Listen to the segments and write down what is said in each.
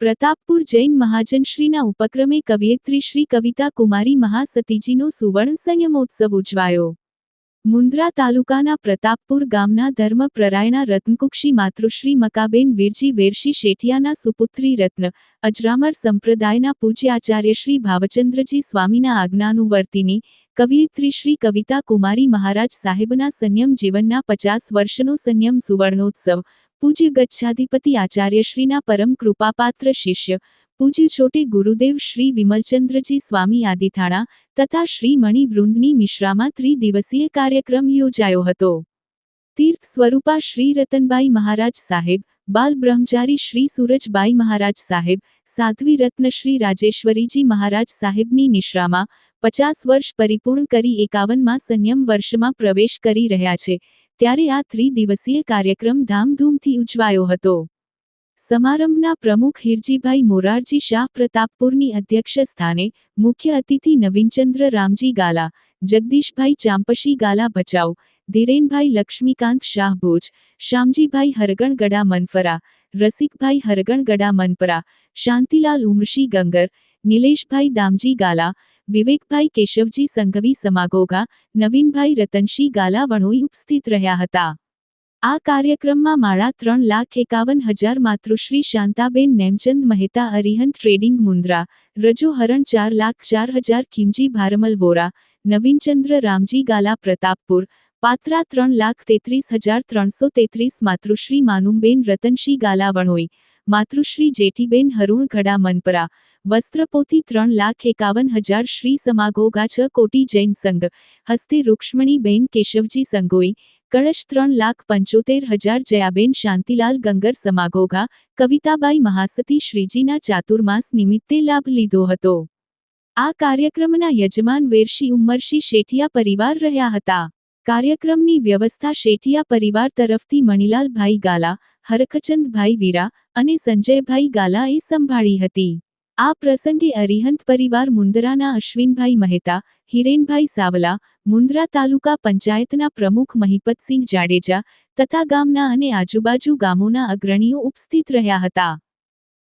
પ્રતાપપુર જૈન મહાજનશ્રીના ઉપક્રમે કવયિત્રી શ્રી કવિતા કુમારી મહાસતીજીનો સુવર્ણ સંયમોત્સવ ઉજવાયો. મુન્દ્રા તાલુકાના પ્રતાપપુર ગામના ધર્મ પ્રરાયણા રત્નકુક્ષી માતૃશ્રી મકાબેન વીરજી વેરશી શેઠિયાના સુપુત્રી રત્ન અજરામર સંપ્રદાયના પૂજ્ય આચાર્ય શ્રી ભાવચંદ્રજી સ્વામીના આજ્ઞાનુવર્તિની કવયિત્રી શ્રી કવિતા કુમારી મહારાજ સાહેબના સંયમ જીવનના પચાસ વર્ષનો સંયમ સુવર્ણોત્સવ, પૂજ્ય ગચ્છાધિપતિ આચાર્યશ્રીના પરમ કૃપાપાત્ર શિષ્ય, પૂજ્ય છોટે ગુરુદેવ શ્રી વિમલચંદ્રજી સ્વામી આદિથાણા તથા શ્રી મણિવૃંદની મિશ્રામાં ત્રિદિવસીય કાર્યક્રમ યોજાયો હતો. તીર્થ સ્વરૂપા શ્રી રતનબાઈ મહારાજ સાહેબ, બાલ બ્રહ્મચારી શ્રી સૂરજબાઈ મહારાજ સાહેબ, સાધ્વી રત્ન શ્રી રાજેશ્વરીજી મહારાજ સાહેબની નિશ્રામાં પચાસ વર્ષ પરિપૂર્ણ કરી એકાવનમાં સંયમ વર્ષમાં પ્રવેશ કરી રહ્યા છે, ત્યારે આ ત્રિદિવસીય કાર્યક્રમ ધામધૂમથી ઉજવાયો હતો. સમારંભના પ્રમુખ હિરજીભાઈ મોરારજી શાહ પ્રતાપપુરની અધ્યક્ષ સ્થાને મુખ્ય અતિથિ નવીનચંદ્ર રામજી ગાલા, જગદીશભાઈ ચાંપશી ગાલા ભચાઉ, ધીરેનભાઈ લક્ષ્મીકાંત શાહ ભોજ શ્યામજીભાઈ હરગણગડા મનફરા, રસિકભાઈ હરગણગડા મનપરા, શાંતિલાલ ઉમરશી ગંગર, નિલેશભાઈ દામજી ગાલા વિવેકભાઈ કેશવજી સંઘવી સમાગોગા, નવીનભાઈ રતનશી ગાલા વણોઈ ઉપસ્થિત રહ્યા હતા. આ કાર્યક્રમમાં માળા ત્રણ લાખ એકાવન હજાર માતૃશ્રી શાંતાબેન નેમચંદ મહેતા અરિહંત ટ્રેડિંગ મુન્દ્રા રજો હરણ ચાર લાખ ચાર હજાર ખીમજી ભારમલ વોરા, નવીનચંદ્ર રામજી ગાલા પ્રતાપપુર, પાત્રા ત્રણ લાખ તેત્રીસ હજાર ત્રણસો તેત્રીસ માતૃશ્રી માનુમબેન રતનશી ગાલા વણોઈ માતૃશ્રી જેઠીબેન હરુણ ઘડા મનપરા વસ્ત્રપોથી ત્રણ લાખ એકાવન હજાર શ્રી સમાગોગા છ કોટી જૈન સંઘ, હસ્તે રૂક્ષ્મણીબેન કેશવજી સંગોઈ, કળશ ત્રણ લાખ પંચોતેર હજાર જયાબેન શાંતિલાલ ગંગર સમાગોગા, કવિતાબાઈ મહાસતી શ્રીજીના ચાતુર્માસ નિમિત્તે લાભ લીધો હતો. આ કાર્યક્રમના યજમાન વેરશી ઉમરશી શેઠિયા પરિવાર રહ્યા હતા. કાર્યક્રમની વ્યવસ્થા શેઠિયા પરિવાર તરફથી મણિલાલભાઈ ગાલા, હરખચંદભાઈ વીરા અને સંજયભાઈ ગાલાએ સંભાળી હતી. આ પ્રસંગે અરિહંત પરિવાર મુંદરાના અશ્વિનભાઈ મહેતા, હિરેનભાઈ સાવલા, મુંદ્રા તાલુકા પંચાયતના પ્રમુખ મહિપતસિંહ જાડેજા તથા ગામના અને આજુબાજુ ગામોના અગ્રણીઓ ઉપસ્થિત રહ્યા હતા.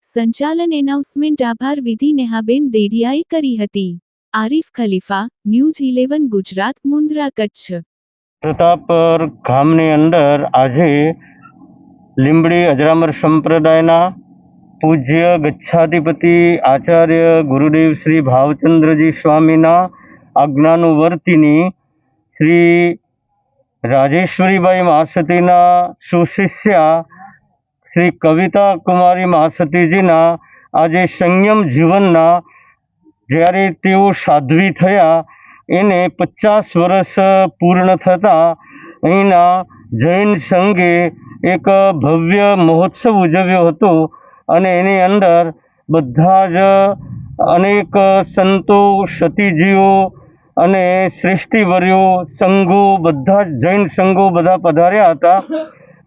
સંચાલન એનાઉન્સમેન્ટ આભાર વિધિ નેહાબેન દેડિયાએ કરી હતી. Arif Khalifa, news eleven Gujarat, Mundra Kutch. પ્રતાપર ગામની અંદર આજે લીંબડી અજરામર સંપ્રદાયના પૂજ્ય ગચ્છાધિપતિ આચાર્ય ગુરુદેવ શ્રી ભાવચંદ્રજી સ્વામીના આજ્ઞાનુવર્તિની શ્રી રાજેશ્વરીબાઈ મહાસતીના સુશિષ્યા શ્રી કવિતા કુમારી મહાસતીજીના આજે સંયમ જીવનના જ્યારે તેઓ સાધ્વી થયા, એને પચાસ વર્ષ પૂર્ણ થતાં અહીંના જૈન સંઘે એક ભવ્ય મહોત્સવ ઉજવ્યો હતો. અને એની અંદર બધા જ અનેક સંતો, સતીજીઓ અને શ્રેષ્ઠીવર્યો સંઘો, બધા જ જૈન સંઘો બધા પધાર્યા હતા.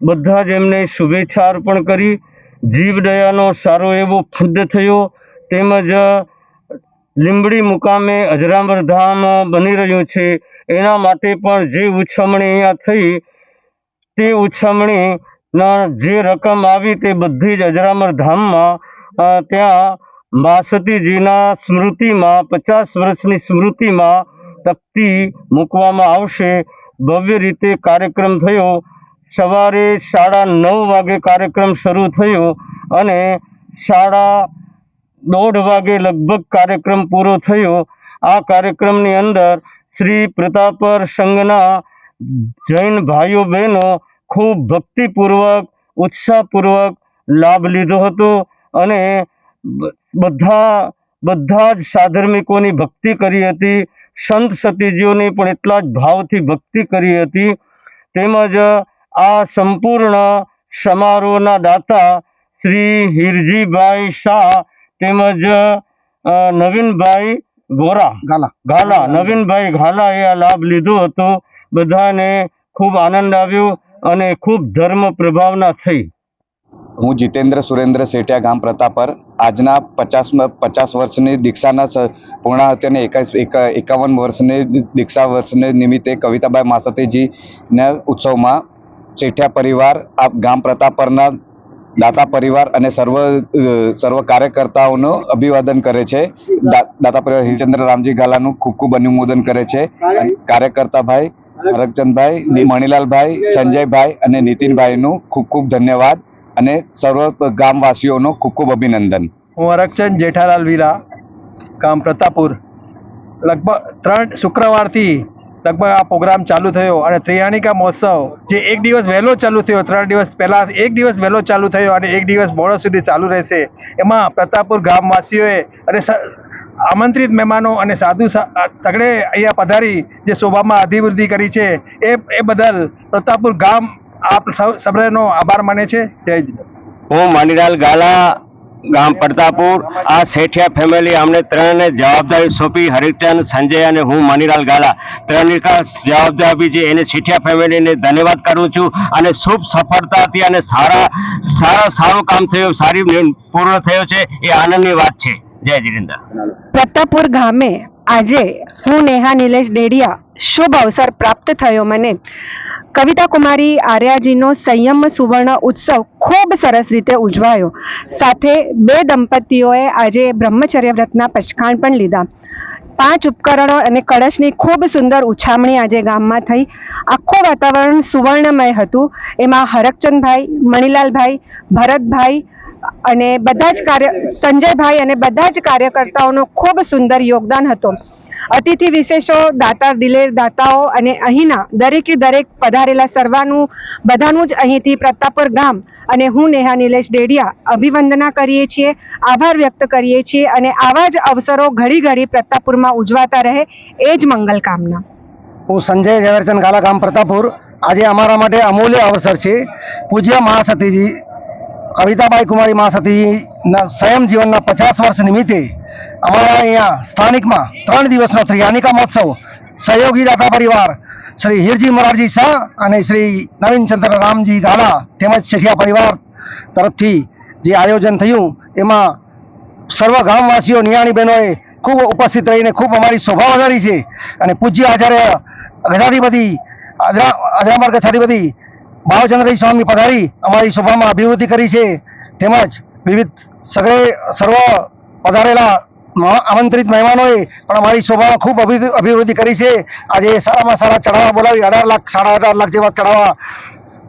બધા જ એમને શુભેચ્છા અર્પણ કરી. જીવદયાનો સારો એવો ફંદ થયો. તેમજ લીંબડી મુકામે અજરામર ધામ બની રહ્યું છે. એના માટે પણ જે ઉછમણી અહીંયા થઈ, તે ઉછમણીના જે રકમ આવી તે બધી જ અજરામર ધામમાં ત્યાં માસતીજીના સ્મૃતિમાં, પચાસ વર્ષની સ્મૃતિમાં તકતી મૂકવામાં આવશે. ભવ્ય રીતે કાર્યક્રમ થયો. સવારે સાડા નવ વાગે કાર્યક્રમ શરૂ થયો અને સાડા દોઢ વાગે લગભગ કાર્યક્રમ પૂરો થયો. આ કાર્યક્રમની અંદર શ્રી પ્રતાપર સંઘના જૈન ભાઈઓ બહેનો ખૂબ ભક્તિપૂર્વક ઉત્સાહપૂર્વક લાભ લીધો હતો અને બધા બધા જ સાધર્મિકોની ભક્તિ કરી હતી. સંત સતીજીઓની પણ એટલા જ ભાવથી ભક્તિ કરી હતી. તેમજ આ સંપૂર્ણ સમારોહના દાતા શ્રી હિરજીભાઈ શાહ તેમજ નવીનભાઈ ગોરા ગાલા. ગાલા. નવીનભાઈ ગાલાએ આ લાભ લીધો હતો. બધાને ખૂબ આનંદ આવ્યો. અને ખૂબ ધર્મ પ્રભાવના થઈ. હું જીતેન્દ્ર સુરેન્દ્ર સેઠિયા ગામ પ્રતાપર આજના પચાસમાં પચાસ વર્ષની દીક્ષાના સ- પૂર્ણાહુતિ અને એક, એકાવન વર્ષની દીક્ષા વર્ષને નિમિત્તે કવિતાબાઈ માસતીજીના ઉત્સવમાં સેઠિયા પરિવાર, આ ગામ પ્રતાપરના દાતા પરિવાર અને સર્વ સર્વ કાર્યકર્તાઓનું અભિવાદન કરે છે. દાતા પરિવાર હિરચંદ્ર રામજી ગાલાનું ખૂબ ખૂબ અનુમોદન કરે છે. કાર્યકર્તા ભાઈ હરકચંદભાઈ, ની- મણિલાલભાઈ, સંજયભાઈ અને નીતિનભાઈનું ખૂબ ખૂબ ધન્યવાદ અને સર્વ ગામવાસીઓનું ખૂબ ખૂબ અભિનંદન. હું હરકચંદ જેઠાલાલ વીરા, ગામ પ્રતાપુર. લગભગ ત્રણ શુક્રવારથી લગભગ આ પ્રોગ્રામ ચાલુ થયો અને ત્રિયાણિકા મહોત્સવ જે એક દિવસ વહેલો ચાલુ થયો, ત્રણ દિવસ પહેલાં એક દિવસ વહેલો ચાલુ થયો અને એક દિવસ મોડો સુધી ચાલુ રહેશે. એમાં પ્રતાપપુર ગામવાસીઓએ અને આમંત્રિત મહેમાનો અને સાધુ સગડે અહીંયા પધારી જે શોભામાં અધિવૃદ્ધિ કરી છે, એ એ બદલ પ્રતાપપુર ગામ આપ સૌ આભાર માને છે. જય હું માનીલાલ ગાલા ગામ પડતાપુર આ શેઠિયા ફેમિલી અમને ત્રણને જવાબદારી સોંપી, હરિચંદ, સંજય અને હું માનીલાલ ગાલા. ત્રણની જવાબદારી આપી છે. એને શેઠિયા ફેમિલીને ધન્યવાદ કરું છું અને શુભ સફળતાથી અને સારા સારા, સારું કામ થયું, સારી પૂર્ણ થયો છે. એ આનંદની વાત છે. જય જીરેન્દ્ર પ્રતાપુર ગામે આજે હું નેહા નિલેશ ડેડિયા શુભ અવસર પ્રાપ્ત થયો મને. કવિતા કુમારી આર્યાજીનો સંયમ સુવર્ણ ઉત્સવ ખૂબ સરસ રીતે ઉજવાયો. સાથે બે દંપતીઓએ આજે બ્રહ્મચર્ય વ્રતના પચખાણ પણ લીધા. પાંચ ઉપકરણો અને કળશની ખૂબ સુંદર ઉછામણી આજે ગામમાં થઈ. આખું વાતાવરણ સુવર્ણમય હતું. એમાં હરકચંદભાઈ, મણિલાલભાઈ, ભરતભાઈ અને બધા જ કાર્ય, સંજયભાઈ અને બધા જ કાર્યકર્તાઓનો ખૂબ સુંદર યોગદાન હતું. અતિથિ વિશેષો દાતા દિલેર દાતાઓ અને અહીંના દરેકે દરેક પધારેલા સર્વાનું, બધાનું જ અહીંથી પ્રતાપર ગામ અને હું નેહા નિલેશ ડેડિયા અભિવંદના કરીએ છીએ, આભાર વ્યક્ત કરીએ છીએ અને આવા જ અવસરો ઘડી ઘડી પ્રતાપપુરમાં ઉજવાતા રહે એ જ મંગલ કામના. હું સંજય ઝવેરચંદ ગાલા ગામ પ્રતાપુર આજે અમારા માટે અમૂલ્ય અવસર છે. પૂજ્ય મહાસતીજી કવિતાબાઈ કુમારી મા સતીના સ્વયં જીવનના પચાસ વર્ષ નિમિત્તે અમારા અહીંયા સ્થાનિકમાં ત્રણ દિવસનો ત્રિયાનિકા મહોત્સવ સહયોગી દાતા પરિવાર શ્રી હીરજી મોરારજી શાહ અને શ્રી નવીનચંદ્ર રામજી ગાડા તેમજ શેઠિયા પરિવાર તરફથી જે આયોજન થયું, એમાં સર્વ ગામવાસીઓ, નિયાણી બહેનોએ ખૂબ ઉપસ્થિત રહીને ખૂબ અમારી શોભા વધારી છે અને પૂજ્ય આચાર્ય ગજાધિપતિ અજરા અજરામર ગજાધિપતિ ભાવચંદ્રજી સ્વામી પધારી અમારી શોભામાં અભિવૃદ્ધિ કરી છે. તેમજ વિવિધ સગળે સર્વ પધારેલા આમંત્રિત મહેમાનોએ પણ અમારી શોભામાં ખૂબ અભિવૃદ્ધિ અભિવૃદ્ધિ કરી છે. આજે સારામાં સારા ચઢાવા બોલાવી અઢાર લાખ સાડા અઢાર લાખ જેવા ચઢાવા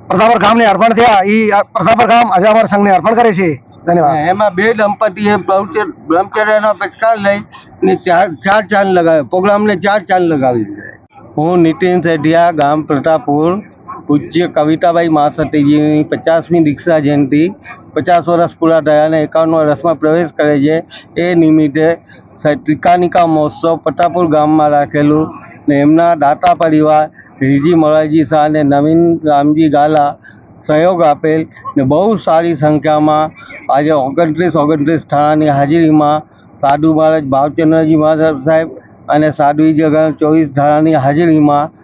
પ્રતાપર ગામને અર્પણ થયા. એ પ્રતાપર ગામ અજરામર સંઘને અર્પણ કરે છે. ધન્યવાદ. એમાં બે દંપતીએ બ્રહ્મચર્ય બ્રહ્મચર્યનો પચકાર લઈ ને ચાર ચાર ચાંદ લગાવ્યો. પ્રોગ્રામને ચાર ચાંદ લગાવી દીધા. હું નીતિન સેઢિયા ગામ પ્રતાપપુર પૂજ્ય કવિતાબાઈ મહાસતીજીની પચાસમી દીક્ષા જયંતિ પચાસ વર્ષ પૂરા થયા અને એકાવન વર્ષમાં પ્રવેશ કરે છે. એ નિમિત્તે ત્રિકાનિકા મહોત્સવ પટાપુર ગામમાં રાખેલું ને એમના દાતા પરિવાર રીજી મોરારજી શાહ અને નવીન રામજી ગાલા સહયોગ આપેલ ને બહુ સારી સંખ્યામાં આજે ઓગણત્રીસ ઓગણત્રીસ થાણાની હાજરીમાં સાધુ મહારાજ ભાવચંદ્રજી મહારાજ સાહેબ અને સાધુ જગન ચોવીસ થાણાની હાજરીમાં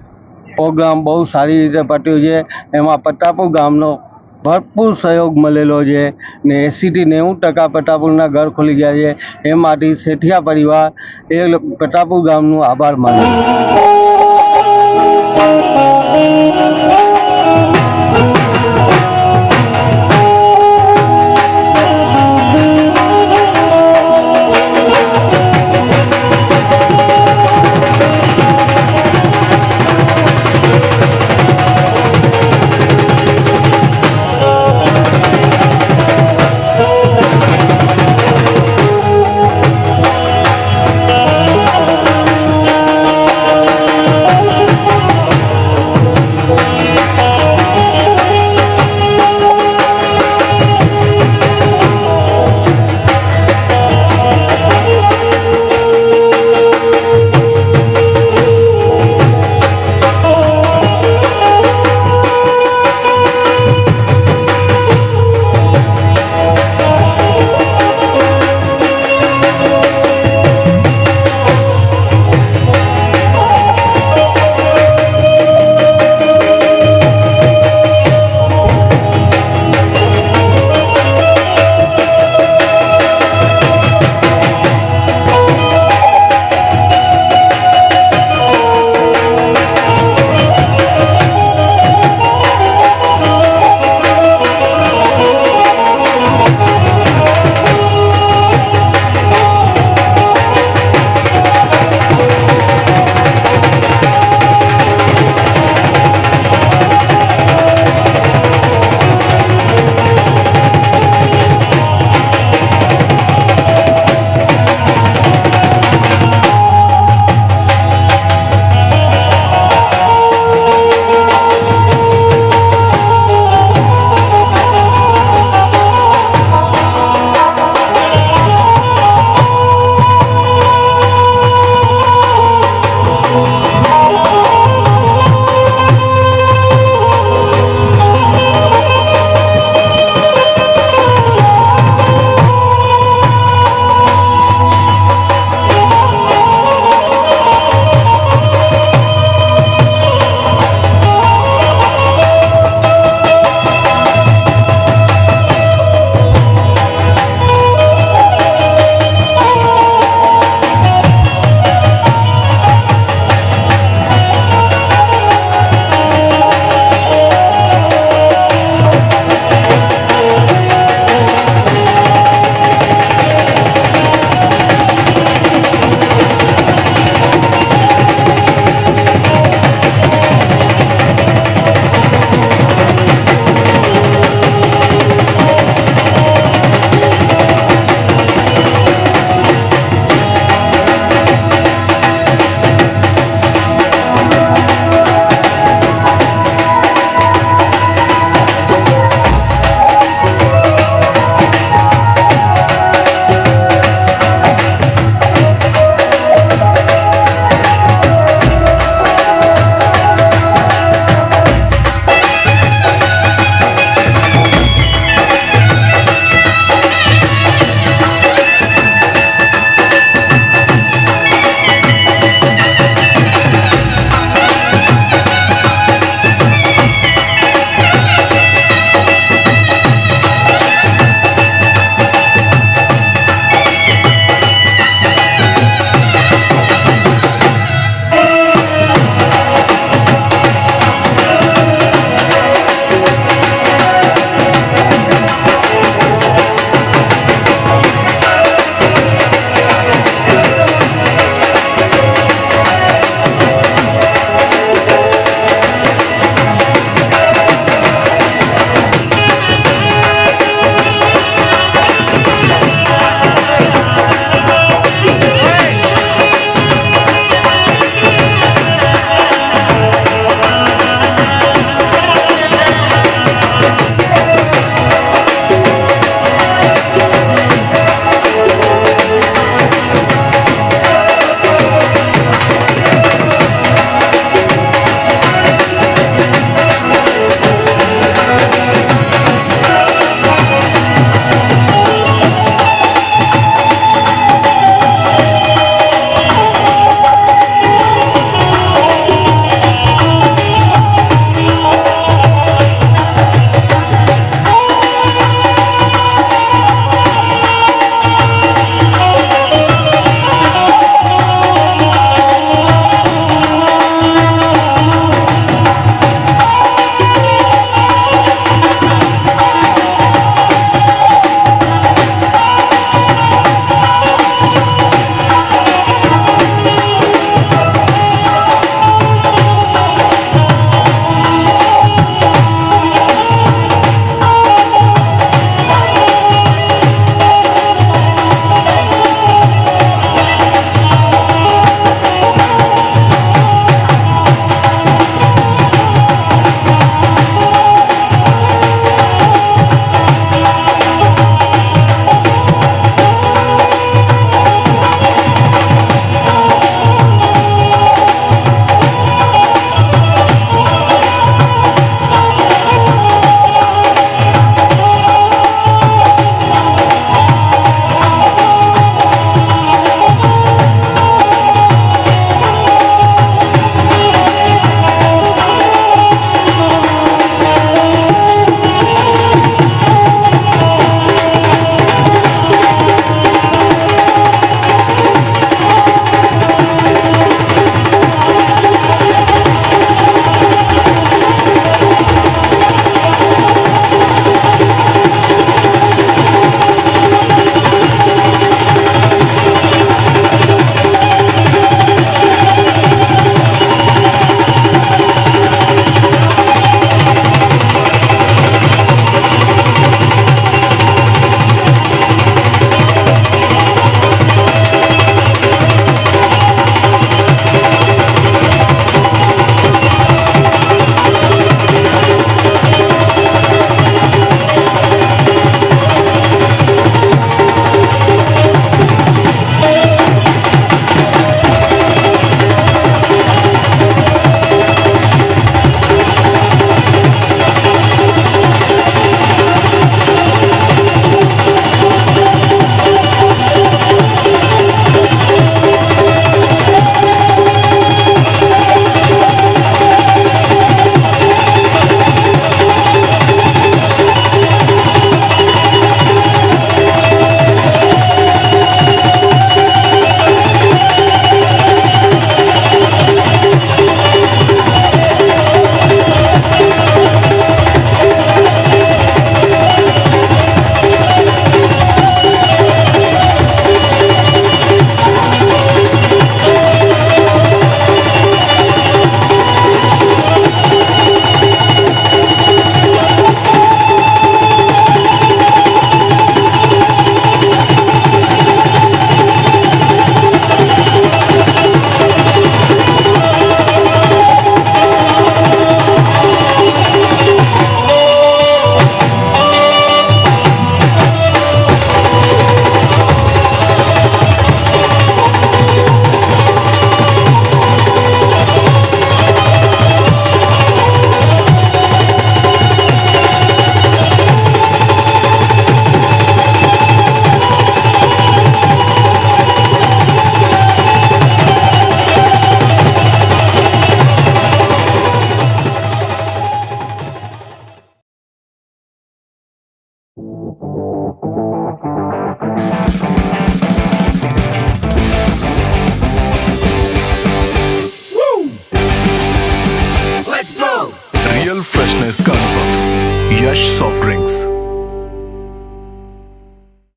પ્રોગ્રામ બહુ સારી રીતે પત્યો છે. એમાં પટ્ટાપુર ગામનો ભરપૂર સહયોગ મળેલો છે ને એંસીથી નેવું ટકા પટ્ટાપુરના ઘર ખુલી ગયા છે. એ માટે શેઠિયા પરિવાર એ લો- ગામનું આભાર માને.